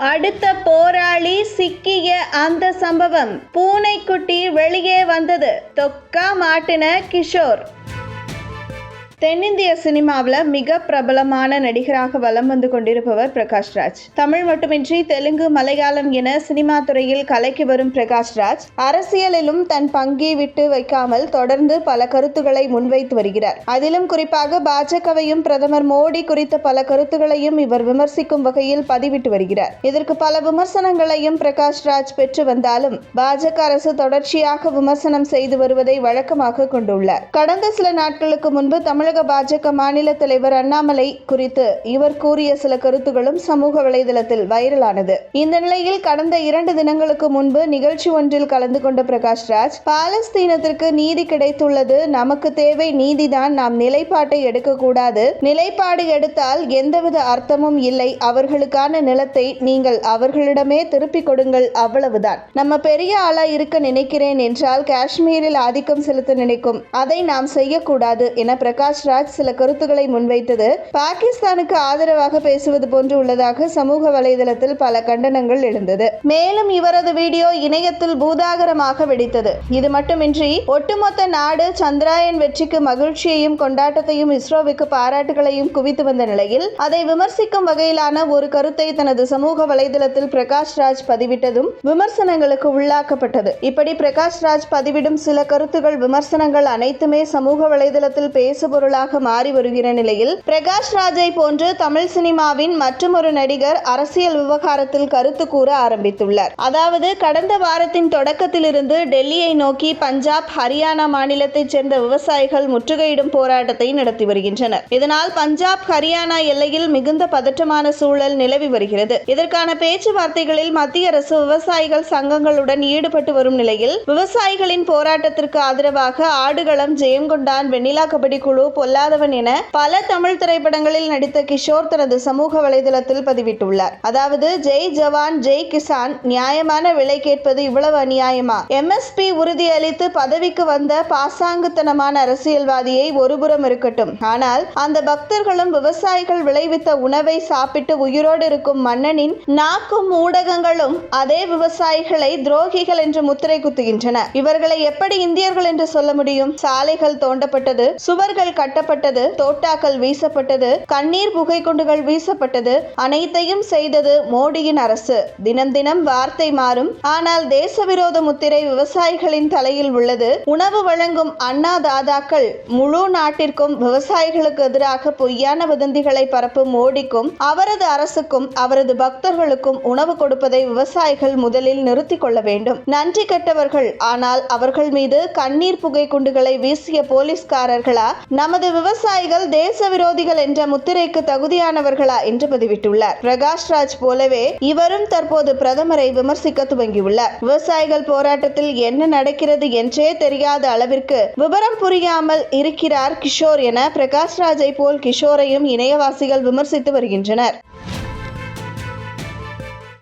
அடுத்த போராளி சிக்கிய அந்த சம்பவம் பூனைக்குட்டி வெளியே வந்தது. தொக்கா மாட்டின கிஷோர். தென்னிந்திய சினிமாவில் மிக பிரபலமான நடிகராக வலம் வந்து கொண்டிருப்பவர் பிரகாஷ் ராஜ். தமிழ் மட்டுமின்றி தெலுங்கு மலையாளம் என சினிமா துறையில் கலைக்கு வரும் பிரகாஷ் ராஜ் அரசியலிலும் தன் பங்கை விட்டு வைக்காமல் தொடர்ந்து பல கருத்துக்களை முன்வைத்து வருகிறார். அதிலும் குறிப்பாக பாஜகவையும் பிரதமர் மோடி குறித்த பல கருத்துக்களையும் இவர் விமர்சிக்கும் வகையில் பதிவிட்டு வருகிறார். இதற்கு பல விமர்சனங்களையும் பிரகாஷ் ராஜ் பெற்று வந்தாலும் பாஜக அரசு தொடர்ச்சியாக விமர்சனம் செய்து வருவதை வழக்கமாக கொண்டுள்ளார். கடந்த சில நாட்களுக்கு முன்பு தமிழக பாஜக மாநில தலைவர் அண்ணாமலை குறித்து இவர் கூறிய சில கருத்துகளும் சமூக வலைதளத்தில் வைரலானது. இந்த நிலையில் கடந்த இரண்டு தினங்களுக்கு முன்பு நிகழ்ச்சி ஒன்றில் கலந்து கொண்ட பிரகாஷ் ராஜ் பாலஸ்தீனத்திற்கு நீதி கிடைத்துள்ளது நமக்கு தேவை நீதிதான் நாம் நிலைப்பாட்டை எடுக்கக்கூடாது. நிலைப்பாடு எடுத்தால் எந்தவித அர்த்தமும் இல்லை அவர்களுக்கான நிலத்தை நீங்கள் அவர்களிடமே திருப்பிக் கொடுங்கள் அவ்வளவுதான். நம்ம பெரிய ஆளா இருக்க நினைக்கிறேன் என்றால் காஷ்மீரில் ஆதிக்கம் செலுத்த நினைக்கும். அதை நாம் செய்யக்கூடாது என பிரகாஷ் ராஜ் சில கருத்துக்களை முன்வைத்தது. பாகிஸ்தானுக்கு ஆதரவாக பேசுவது போன்று உள்ளதாக சமூக வலைதளத்தில் பல கண்டனங்கள் எழுந்தது. மேலும் இவரது வீடியோ இணையத்தில் பூதாகரமாக வெடித்தது. இது மட்டுமின்றி ஒட்டுமொத்த நாடு சந்திராயன் வெற்றிக்கு மகிழ்ச்சியையும் கொண்டாட்டத்தையும் இஸ்ரோவுக்கு பாராட்டுகளையும் குவித்து வந்த நிலையில் அதை விமர்சிக்கும் வகையிலான ஒரு கருத்தை தனது சமூக வலைதளத்தில் பிரகாஷ் ராஜ் பதிவிட்டதும் விமர்சனங்களுக்கு உள்ளாக்கப்பட்டது. இப்படி பிரகாஷ் ராஜ் பதிவிடும் சில கருத்துகள் விமர்சனங்கள் அனைத்துமே சமூக வலைதளத்தில் பொருளாக மாறி வருகிற நிலையில் பிரகாஷ் ராஜை போன்று தமிழ் சினிமாவின் மற்றொரு நடிகர் அரசியல் விவகாரத்தில் கருத்து கூற ஆரம்பித்துள்ளார். அதாவது கடந்த வாரத்தின் தொடக்கத்திலிருந்து டெல்லியை நோக்கி பஞ்சாப் ஹரியானா மாநிலத்தைச் சேர்ந்த விவசாயிகள் முற்றுகையிடும் போராட்டத்தை நடத்தி வருகின்றனர். இதனால் பஞ்சாப் ஹரியானா எல்லையில் மிகுந்த பதற்றமான சூழல் நிலவி வருகிறது. இதற்கான பேச்சுவார்த்தைகளில் மத்திய அரசு விவசாயிகள் சங்கங்களுடன் ஈடுபட்டு வரும் நிலையில் விவசாயிகளின் போராட்டத்திற்கு ஆதரவாக ஆடுகளம் ஜெயங்கொண்டான் வெண்ணிலா கபடி குழு பொல்லாதவன் என பல தமிழ் திரைப்படங்களில் நடித்த கிஷோர் தனது சமூக வலைதளத்தில் பதிவிட்டுள்ளார். அதாவது ஜெய் ஜவான் ஜெய் கிசான் நியாயமான விலை கேட்பது இவ்வளவு அநியாயமா? எம்எஸ்பி உறுதியளித்து பதவிக்கு வந்த பாசாங்குத்தனமான அரசியல்வாதியை ஒருபுறம் இருக்கட்டும். ஆனால் அந்த பக்தர்களும் விவசாயிகள் விளைவித்த உணவை சாப்பிட்டு உயிரோடு இருக்கும் மன்னனின் நாக்கும் ஊடகங்களும் அதே விவசாயிகளை துரோகிகள் என்று முத்திரை குத்துகின்றன. இவர்களை எப்படி இந்தியர்கள் என்று சொல்ல முடியும்? சாலைகள் தோண்டப்பட்டது சுவர்கள் கட்டப்பட்டது தோட்டாக்கள் வீசப்பட்டது கண்ணீர் புகை குண்டுகள் வீசப்பட்டது அனைத்தையும் செய்தது மோடியின் அரசு. தினம் தினம் வார்த்தை மாறும். ஆனால் தேச விரோத முத்திரை விவசாயிகளின் தலையில் உள்ளது. உணவு வழங்கும் அண்ணா தாதாக்கள் முழு நாட்டிற்கும் விவசாயிகளுக்கு எதிராக பொய்யான வதந்திகளை பரப்பும் மோடிக்கும் அவரது அரசுக்கும் அவரது பக்தர்களுக்கும் உணவு கொடுப்பதை விவசாயிகள் முதலில் நிறுத்திக் கொள்ள வேண்டும். நன்றி கெட்டவர்கள். ஆனால் அவர்கள் மீது கண்ணீர் புகை குண்டுகளை வீசிய போலீஸ்காரர்களா? நம் நமது விவசாயிகள் தேச விரோதிகள் என்ற முத்திரைக்கு தகுதியானவர்களா என்று பதிவிட்டுள்ளார். பிரகாஷ் ராஜ் போலவே இவரும் தற்போது பிரதமரை விமர்சிக்க துவங்கியுள்ளார். விவசாயிகள் போராட்டத்தில் என்ன நடக்கிறது என்றே தெரியாத அளவிற்கு விவரம் புரியாமல் இருக்கிறார் கிஷோர் என பிரகாஷ் ராஜை போல் கிஷோரையும் இணையவாசிகள் விமர்சித்து வருகின்றனர்.